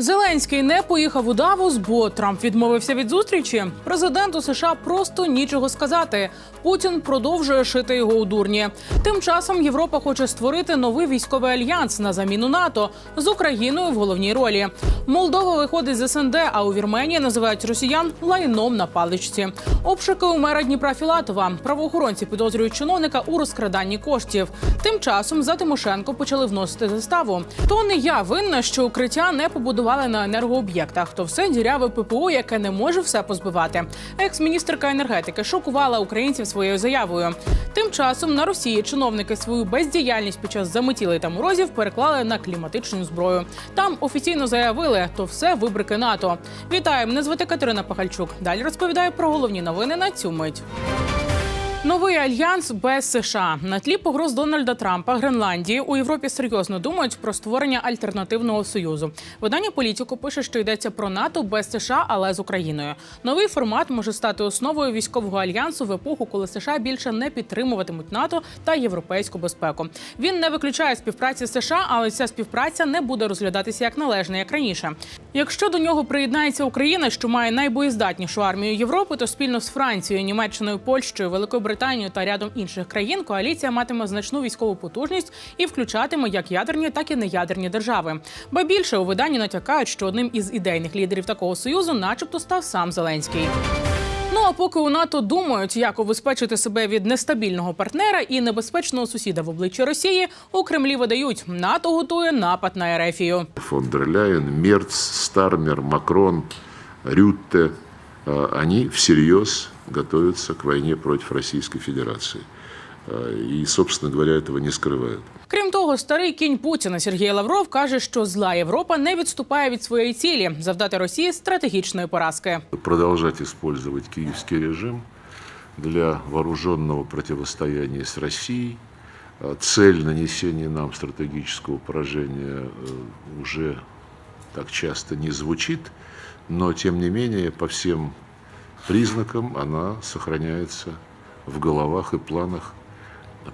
Зеленський не поїхав у Давос, бо Трамп відмовився від зустрічі. Президенту США просто нічого сказати. Путін продовжує шити його у дурні. Тим часом Європа хоче створити новий військовий альянс на заміну НАТО з Україною в головній ролі. Молдова виходить з СНД, а у Вірменії називають росіян лайном на паличці. Обшуки у мера Дніпра Філатова. Правоохоронці підозрюють чиновника у розкраданні коштів. Тим часом за Тимошенко почали вносити заставу. То не я винна, що укриття не побудували на енергооб'єктах. То все діряве ППО, яке не може все позбивати. Екс-міністерка енергетики шокувала українців своєю заявою. Тим часом на Росії чиновники свою бездіяльність під час заметілей та морозів переклали на кліматичну зброю. Там офіційно заявили, то все вибрики НАТО. Вітаю, мене звати Катерина Пахальчук. Далі розповідаю про головні новини на цю мить. Новий альянс без США на тлі погроз Дональда Трампа Гренландії у Європі серйозно думають про створення альтернативного союзу. Видання політику пише, що йдеться про НАТО без США, але з Україною. Новий формат може стати основою військового альянсу в епоху, коли США більше не підтримуватимуть НАТО та європейську безпеку. Він не виключає співпраці з США, але ця співпраця не буде розглядатися як належна, як раніше. Якщо до нього приєднається Україна, що має найбоєздатнішу армію Європи, то спільно з Францією, Німеччиною, Польщею, Великою Британією та рядом інших країн коаліція матиме значну військову потужність і включатиме як ядерні, так і неядерні держави. Ба більше у виданні натякають, що одним із ідейних лідерів такого союзу, начебто, став сам Зеленський. Ну а поки у НАТО думають, як убезпечити себе від нестабільного партнера і небезпечного сусіда в обличчі Росії, у Кремлі видають НАТО готує напад на Ерефію. фон дер Ляйен, Мерц, Стармер, Макрон, Рютте, они всерьез готовятся к войне против Российской Федерации. Э, И, собственно говоря, этого не скрывают. Крім того, старий кінь Путіна Сергій Лавров каже, що зла Європа не відступає від своєї цілі завдати Росії стратегічної поразки. Продолжать использовать киевский режим для вооруженного противостояния с Россией. Э, Цель нанесения нам стратегического поражения э, уже так часто не звучит, но тем не менее по всем признакам она сохраняется в головах и планах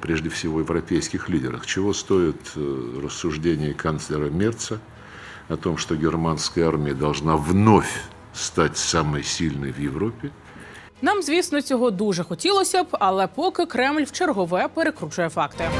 прежде всего европейских лидерах. Чего стоит э, рассуждение канцлера Мерца о том, что германская армия должна вновь стать самой сильной в Европе – Нам, звісно, цього дуже хотілося б, але поки Кремль в чергове перекручує факти.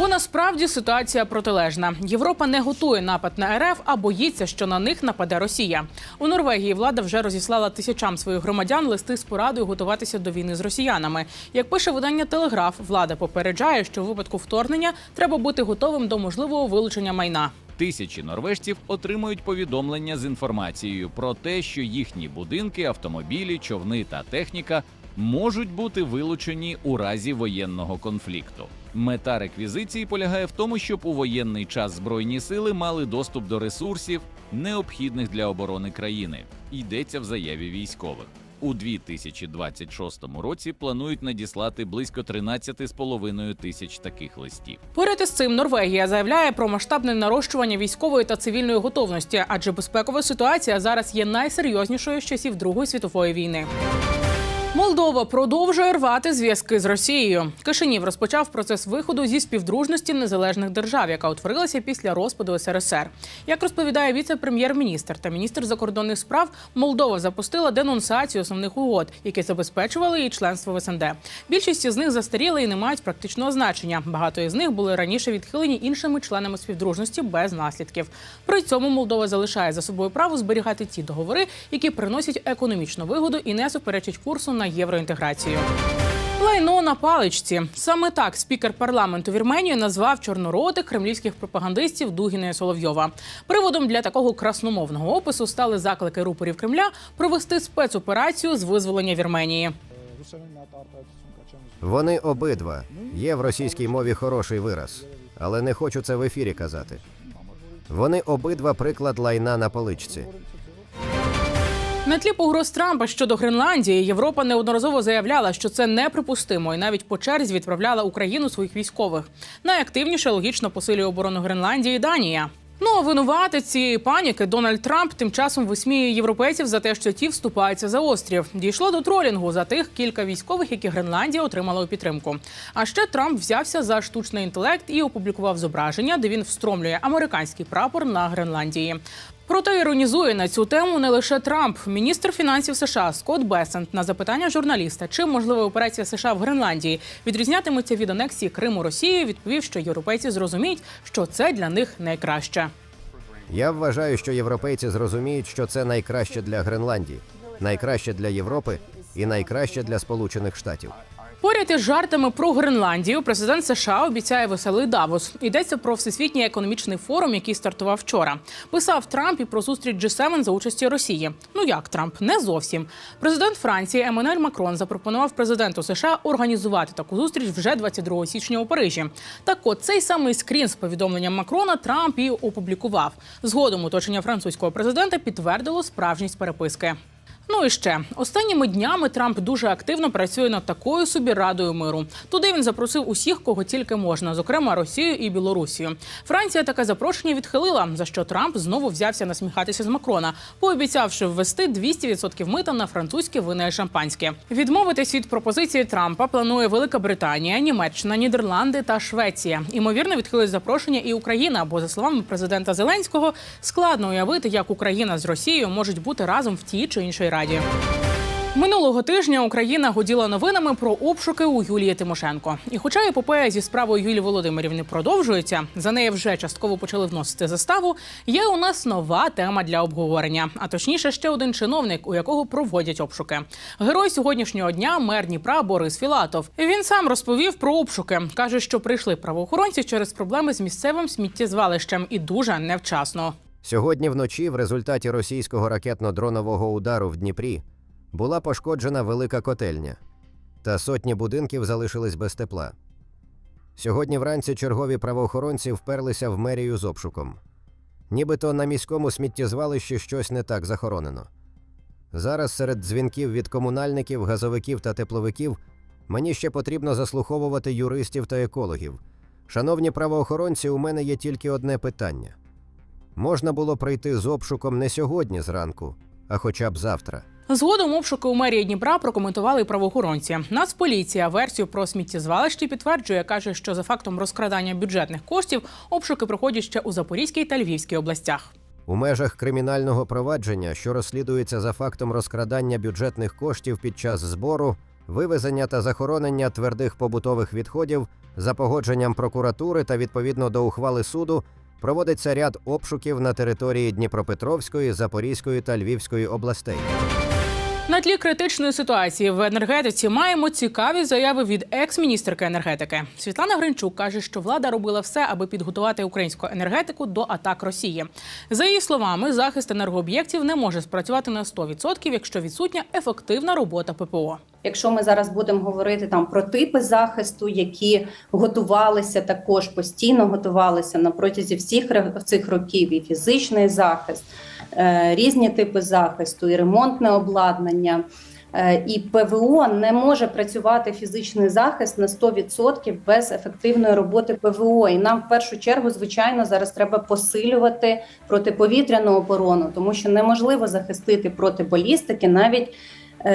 Бо насправді ситуація протилежна. Європа не готує напад на РФ, а боїться, що на них нападе Росія. У Норвегії влада вже розіслала тисячам своїх громадян листи з порадою готуватися до війни з росіянами. Як пише видання Телеграф, влада попереджає, що в випадку вторгнення треба бути готовим до можливого вилучення майна. Тисячі норвежців отримують повідомлення з інформацією про те, що їхні будинки, автомобілі, човни та техніка можуть бути вилучені у разі воєнного конфлікту. Мета реквізиції полягає в тому, щоб у воєнний час збройні сили мали доступ до ресурсів, необхідних для оборони країни. Йдеться в заяві військових. У 2026 році планують надіслати близько 13,5 тисяч таких листів. Поряд із цим Норвегія заявляє про масштабне нарощування військової та цивільної готовності, адже безпекова ситуація зараз є найсерйознішою з часів Другої світової війни. Молдова продовжує рвати зв'язки з Росією. Кишинів розпочав процес виходу зі співдружності незалежних держав, яка утворилася після розпаду СРСР. Як розповідає віце-прем'єр-міністр та міністр закордонних справ, Молдова запустила денонсацію основних угод, які забезпечували її членство в СНД. Більшість із них застаріли і не мають практичного значення. Багато із них були раніше відхилені іншими членами співдружності без наслідків. При цьому Молдова залишає за собою право зберігати ті договори, які приносять економічну вигоду і не суперечать курсу на євроінтеграцію. Лайно на паличці. Саме так спікер парламенту Вірменії назвав чорноротих кремлівських пропагандистів Дугіна і Соловйова. Приводом для такого красномовного опису стали заклики рупорів Кремля провести спецоперацію з визволення Вірменії. Вони обидва. Є в російській мові хороший вираз, але не хочу це в ефірі казати. Вони обидва приклад лайна на поличці. На тлі погроз Трампа щодо Гренландії Європа неодноразово заявляла, що це неприпустимо, і навіть по черзі відправляла Україну своїх військових. Найактивніше логічно посилює оборону Гренландії Данія. Ну а винувати цієї паніки Дональд Трамп тим часом висміює європейців за те, що ті вступаються за острів. Дійшло до тролінгу за тих кілька військових, які Гренландія отримала у підтримку. А ще Трамп взявся за штучний інтелект і опублікував зображення, де він встромлює американський прапор на Гренландії. Проте іронізує на цю тему не лише Трамп. Міністр фінансів США Скотт Бесент на запитання журналіста, чим можлива операція США в Гренландії відрізнятиметься від анексії Криму Росією, відповів, що європейці зрозуміють, що це для них найкраще. Я вважаю, що європейці зрозуміють, що це найкраще для Гренландії, найкраще для Європи і найкраще для Сполучених Штатів. Поряд із жартами про Гренландію президент США обіцяє веселий Давос. Йдеться про всесвітній економічний форум, який стартував вчора. Писав Трамп і про зустріч G7 за участі Росії. Ну як Трамп не зовсім. Президент Франції Еммануель Макрон запропонував президенту США організувати таку зустріч вже 22 січня у Парижі. Так от цей самий скрін з повідомленням Макрона Трамп і опублікував. Згодом оточення французького президента підтвердило справжність переписки. Ну і ще останніми днями Трамп дуже активно працює над такою собі радою миру. Туди він запросив усіх, кого тільки можна, зокрема Росію і Білорусію. Франція таке запрошення відхилила, за що Трамп знову взявся насміхатися з Макрона, пообіцявши ввести 200% мита на французьке вино і шампанське. Відмовитись від пропозиції Трампа планує Велика Британія, Німеччина, Нідерланди та Швеція. Імовірно, відхилить запрошення і Україна, бо за словами президента Зеленського складно уявити, як Україна з Росією можуть бути разом в тій чи іншій раді. Минулого тижня Україна гуділа новинами про обшуки у Юлії Тимошенко. І хоча епопея зі справою Юлії Володимирівни продовжується, за неї вже частково почали вносити заставу. Є у нас нова тема для обговорення. А точніше, ще один чиновник, у якого проводять обшуки. Герой сьогоднішнього дня мер Дніпра Борис Філатов. Він сам розповів про обшуки. каже, що прийшли правоохоронці через проблеми з місцевим сміттєзвалищем і дуже невчасно. Сьогодні вночі, в результаті російського ракетно-дронового удару в Дніпрі, була пошкоджена велика котельня, та сотні будинків залишились без тепла. Сьогодні вранці чергові правоохоронці вперлися в мерію з обшуком. Нібито на міському сміттєзвалищі щось не так захоронено. Зараз серед дзвінків від комунальників, газовиків та тепловиків мені ще потрібно заслуховувати юристів та екологів. Шановні правоохоронці, у мене є тільки одне питання. Можна було прийти з обшуком не сьогодні зранку, а хоча б завтра. Згодом обшуки у мерії Дніпра прокоментували правоохоронці. Нацполіція версію про сміттєзвалище підтверджує, каже, що за фактом розкрадання бюджетних коштів обшуки проходять ще у Запорізькій та Львівській областях. У межах кримінального провадження, що розслідується за фактом розкрадання бюджетних коштів під час збору, вивезення та захоронення твердих побутових відходів за погодженням прокуратури та відповідно до ухвали суду, проводиться ряд обшуків на території Дніпропетровської, Запорізької та Львівської областей. На тлі критичної ситуації в енергетиці маємо цікаві заяви від екс-міністерки енергетики. Світлана Гринчук каже, що влада робила все, аби підготувати українську енергетику до атак Росії. За її словами, захист енергооб'єктів не може спрацювати на 100%, якщо відсутня ефективна робота ППО. Якщо ми зараз будемо говорити там про типи захисту, які готувалися також постійно готувалися на протязі всіх цих років, і фізичний захист, різні типи захисту, і ремонтне обладнання. е, І ПВО не може працювати фізичний захист на 100% без ефективної роботи ПВО. І нам в першу чергу, звичайно, зараз треба посилювати протиповітряну оборону, тому що неможливо захистити проти балістики навіть е,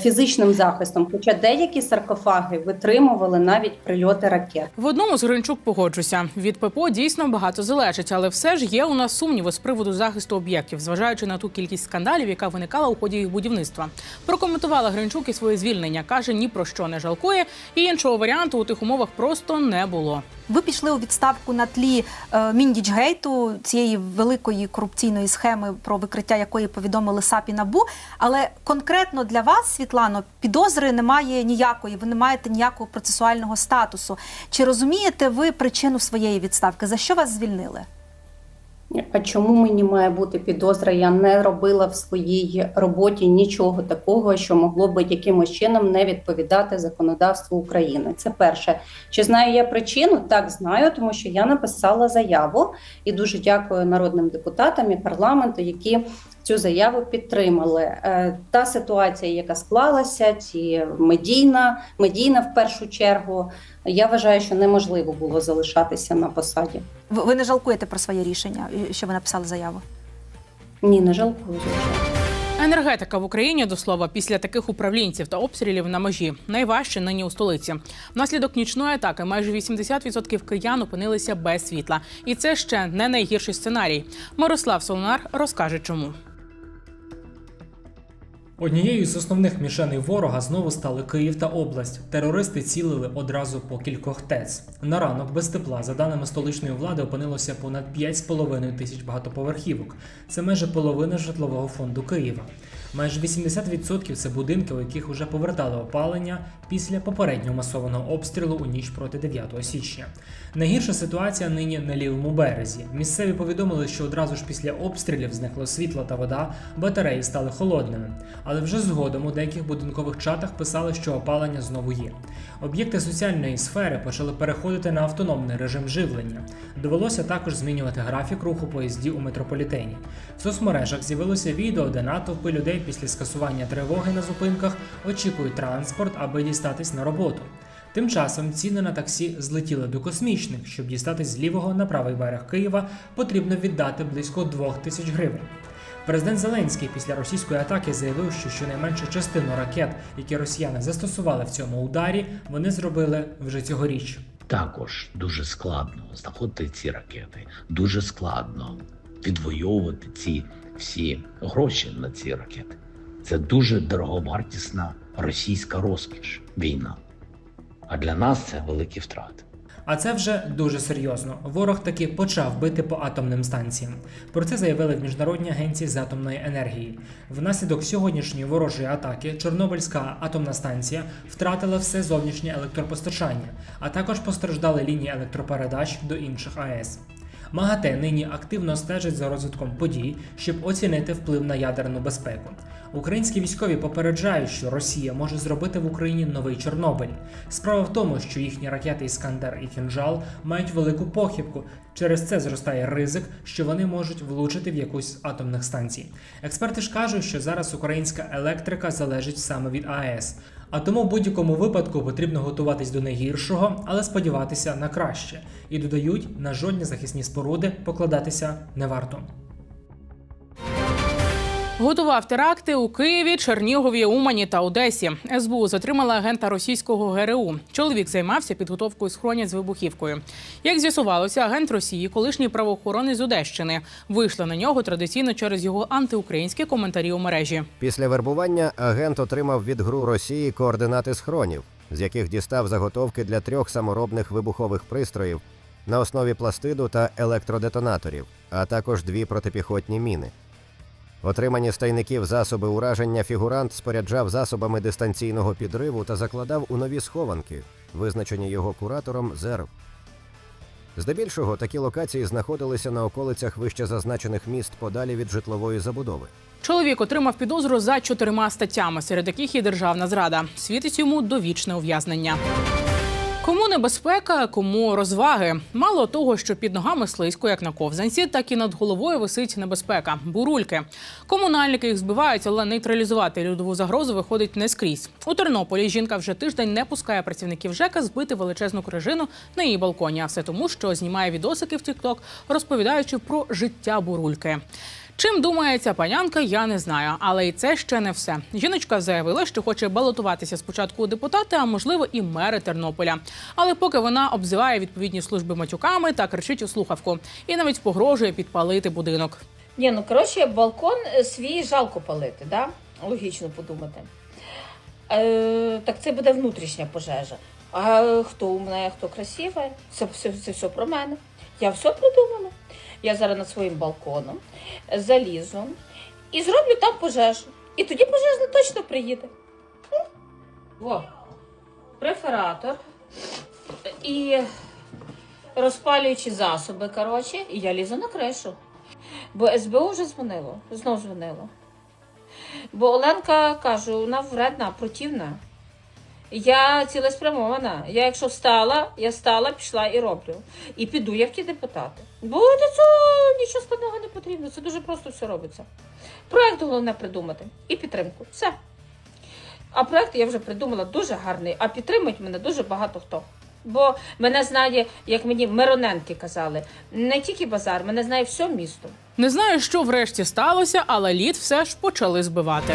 фізичним захистом. Хоча деякі саркофаги витримували навіть прильоти ракет. В одному з Гринчук погоджуся. Від ППО дійсно багато залежить, але все ж є у нас сумніви з приводу захисту об'єктів, зважаючи на ту кількість скандалів, яка виникала у ході їх будівництва. Прокоментувала Гринчук і своє звільнення. каже, ні про що не жалкує, і іншого варіанту у тих умовах просто не було. Ви пішли у відставку на тлі е, Міндічгейту, цієї великої корупційної схеми, про викриття якої повідомили САП і НАБУ. Але конкретно для вас, Світлано, підозри немає ніякої, ви не маєте ніякого процесуального статусу. Чи розумієте ви причину своєї відставки? За що вас звільнили? А чому мені має бути підозра? Я не робила в своїй роботі нічого такого, що могло би якимось чином не відповідати законодавству України. Це перше. Чи знаю я причину? Так знаю, тому що я написала заяву і дуже дякую народним депутатам і парламенту, які цю заяву підтримали. Е, Та ситуація, яка склалася, ці медійна, медійна в першу чергу. Я вважаю, що неможливо було залишатися на посаді. Ви, ви не жалкуєте про своє рішення, що ви написали заяву? Ні, не жалкую. Енергетика в Україні до слова після таких управлінців та обстрілів на межі найважче нині у столиці. Внаслідок нічної атаки майже 80% киян опинилися без світла, і це ще не найгірший сценарій. Мирослав Солонар розкаже, чому. Однією з основних мішеней ворога знову стали Київ та область. Терористи цілили одразу по кількох ТЕЦ. На ранок без тепла, за даними столичної влади, опинилося понад 5,5 тисяч багатоповерхівок. Це майже половина житлового фонду Києва. Майже 80% це будинки, у яких вже повертали опалення після попереднього масованого обстрілу у ніч проти 9 січня. Найгірша ситуація нині на лівому березі. Місцеві повідомили, що одразу ж після обстрілів зникло світло та вода, батареї стали холодними. Але вже згодом у деяких будинкових чатах писали, що опалення знову є. Об'єкти соціальної сфери почали переходити на автономний режим живлення. Довелося також змінювати графік руху поїздів у метрополітені. В соцмережах з'явилося відео, де натовпи людей після скасування тривоги на зупинках очікують транспорт, аби дістатись на роботу. Тим часом ціни на таксі злетіли до космічних. Щоб дістатись з лівого на правий берег Києва, потрібно віддати близько 2 тисяч гривень. Президент Зеленський після російської атаки заявив, що щонайменше частину ракет, які росіяни застосували в цьому ударі, вони зробили вже цьогоріч. Також дуже складно знаходити ці ракети, дуже складно відвоювати ці всі гроші на ці ракети. Це дуже дороговартісна російська розкіш війна. А для нас це великі втрати. А це вже дуже серйозно. Ворог таки почав бити по атомним станціям. Про це заявили в Міжнародній агенції з атомної енергії. Внаслідок сьогоднішньої ворожої атаки Чорнобильська атомна станція втратила все зовнішнє електропостачання, а також постраждали лінії електропередач до інших АЕС. МАГАТЕ нині активно стежить за розвитком подій, щоб оцінити вплив на ядерну безпеку. Українські військові попереджають, що Росія може зробити в Україні новий Чорнобиль. Справа в тому, що їхні ракети Іскандер і Кінжал мають велику похибку. Через це зростає ризик, що вони можуть влучити в якусь з атомних станцій. Експерти ж кажуть, що зараз українська електрика залежить саме від АЕС. А тому в будь-якому випадку потрібно готуватись до найгіршого, але сподіватися на краще. І додають, на жодні захисні споруди покладатися не варто. Готував теракти у Києві, Чернігові, Умані та Одесі. СБУ затримала агента російського ГРУ. Чоловік займався підготовкою схроні з вибухівкою. Як з'ясувалося, агент Росії, колишній правоохоронець з Одещини, вийшла на нього традиційно через його антиукраїнські коментарі у мережі. Після вербування агент отримав від ГРУ Росії координати схронів, з яких дістав заготовки для трьох саморобних вибухових пристроїв на основі пластиду та електродетонаторів, а також дві протипіхотні міни. Отримані з тайників засоби ураження фігурант споряджав засобами дистанційного підриву та закладав у нові схованки, визначені його куратором ЗЕРВ. Здебільшого такі локації знаходилися на околицях вище зазначених міст подалі від житлової забудови. Чоловік отримав підозру за чотирма статтями, серед яких є державна зрада. Світить йому довічне ув'язнення. Кому небезпека, кому розваги. Мало того, що під ногами слизько, як на ковзанці, так і над головою висить небезпека бурульки. Комунальники їх збивають, але нейтралізувати льодову загрозу виходить не скрізь. У Тернополі жінка вже тиждень не пускає працівників ЖЕКа збити величезну крижину на її балконі. А все тому, що знімає відосики в TikTok, розповідаючи про життя бурульки. Чим думає ця панянка, я не знаю, але і це ще не все. Жіночка заявила, що хоче балотуватися спочатку у депутати, а можливо і мери Тернополя. Але поки вона обзиває відповідні служби матюками та кричить у слухавку, і навіть погрожує підпалити будинок. Ні, ну коротше, балкон е, свій жалко палити, да? логічно подумати. Е, так це буде внутрішня пожежа. А хто умне, хто красиве, це все, це все про мене. Я все придумала. Я зараз над своїм балконом залізу і зроблю там пожежу. І тоді пожежна точно приїде. Во. Префератор і розпалюючі засоби, коротше, і я лізу на кришу. Бо СБУ вже дзвонило, знов дзвонило. Бо Оленка кажу, вона вредна, противна. Я цілеспрямована. Я якщо встала, я стала, пішла і роблю. І піду я в ті депутати. Бо для цього нічого складного не потрібно. Це дуже просто все робиться. Проект головне придумати і підтримку. Все. А проект я вже придумала дуже гарний, а підтримують мене дуже багато хто. Бо мене знає, як мені Мироненки казали, не тільки базар, мене знає все місто. Не знаю, що врешті сталося, але лід все ж почали збивати.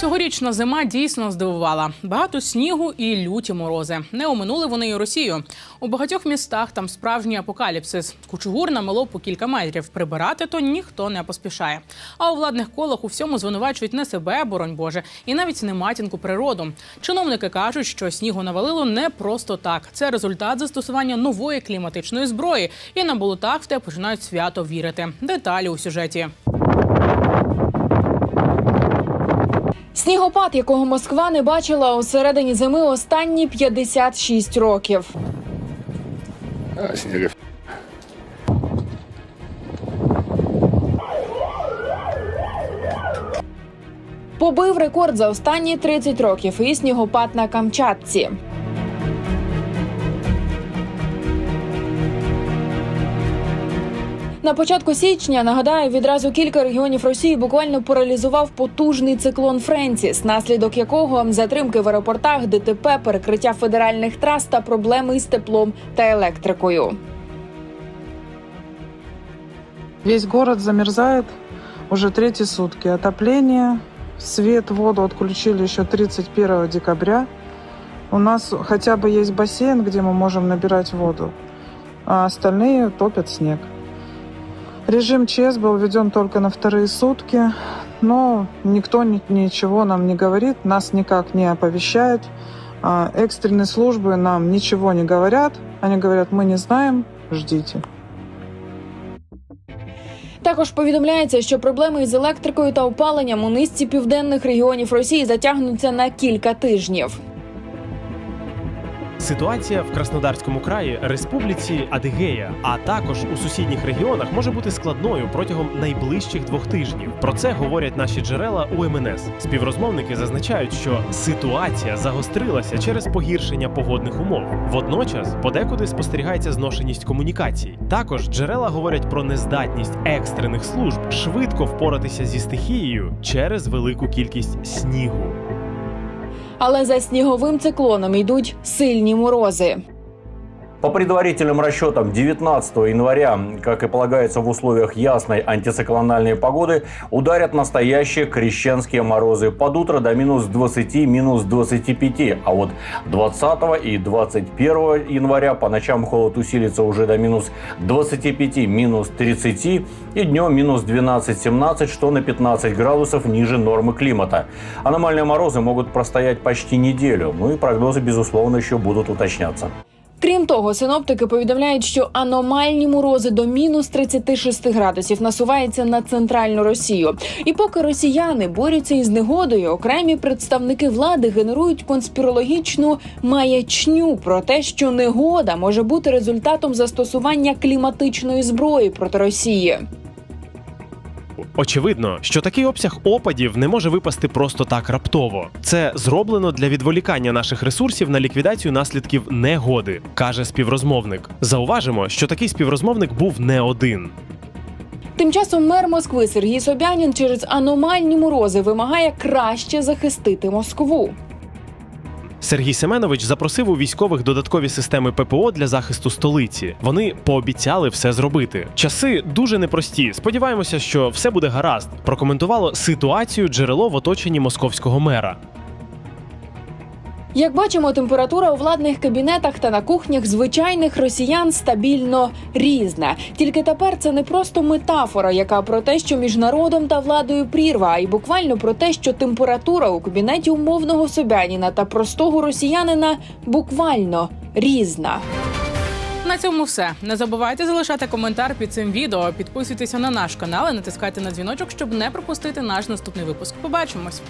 Цьогорічна зима дійсно здивувала. Багато снігу і люті морози. Не оминули вони і Росію. У багатьох містах там справжній апокаліпсис. Кучугур намело по кілька метрів. Прибирати то ніхто не поспішає. А у владних колах у всьому звинувачують не себе, боронь Боже, і навіть не матінку природу. Чиновники кажуть, що снігу навалило не просто так. Це результат застосування нової кліматичної зброї. І на болотах в те починають свято вірити. Деталі у сюжеті. Снігопад, якого Москва не бачила у середині зими останні 56 років. Побив рекорд за останні 30 років і снігопад на Камчатці. На початку січня нагадаю, відразу кілька регіонів Росії буквально паралізував потужний циклон Френсіс, наслідок якого затримки в аеропортах, ДТП, перекриття федеральних трас та проблеми із теплом та електрикою. Весь город замерзает уже третьи сутки. Отопление, свет, воду отключили еще 31 декабря. У нас хотя бы есть бассейн, где мы можем набирать воду, а остальные топят снег. Режим ЧС был введен только на вторые сутки, но никто ни- ничего нам не говорит, нас никак не оповещает. А, Экстренные службы нам ничего не говорят. Они говорят, мы не знаем, ждите. Також повідомляється, що проблеми із електрикою та опаленням у низці південних регіонів Росії затягнуться на кілька тижнів. Ситуація в Краснодарському краї, республіці Адигея, а також у сусідніх регіонах може бути складною протягом найближчих двох тижнів. Про це говорять наші джерела у МНС. Співрозмовники зазначають, що ситуація загострилася через погіршення погодних умов. Водночас подекуди спостерігається зношеність комунікацій. Також джерела говорять про нездатність екстрених служб швидко впоратися зі стихією через велику кількість снігу. Але за сніговим циклоном йдуть сильні морози. По предварительным расчетам 19 января, как и полагается в условиях ясной антициклональной погоды, ударят настоящие крещенские морозы под утро до минус 20, минус 25. А вот 20 и 21 января по ночам холод усилится уже до минус 25, минус 30 и днем минус 12-17, что на 15 градусов ниже нормы климата. Аномальные морозы могут простоять почти неделю, ну и прогнозы, безусловно, еще будут уточняться. Крім того, синоптики повідомляють, що аномальні морози до мінус 36 градусів насуваються на центральну Росію. І поки росіяни борються із негодою, окремі представники влади генерують конспірологічну маячню про те, що негода може бути результатом застосування кліматичної зброї проти Росії. Очевидно, що такий обсяг опадів не може випасти просто так раптово. Це зроблено для відволікання наших ресурсів на ліквідацію наслідків негоди, каже співрозмовник. Зауважимо, що такий співрозмовник був не один. Тим часом мер Москви Сергій Собянін через аномальні морози вимагає краще захистити Москву. Сергій Семенович запросив у військових додаткові системи ППО для захисту столиці. Вони пообіцяли все зробити. Часи дуже непрості. Сподіваємося, що все буде гаразд. Прокоментувало ситуацію джерело в оточенні московського мера. Як бачимо, температура у владних кабінетах та на кухнях звичайних росіян стабільно різна. Тільки тепер це не просто метафора, яка про те, що між народом та владою прірва, а й буквально про те, що температура у кабінеті умовного собяніна та простого росіянина буквально різна. На цьому все. Не забувайте залишати коментар під цим відео. Підписуйтеся на наш канал і натискайте на дзвіночок, щоб не пропустити наш наступний випуск. Побачимось.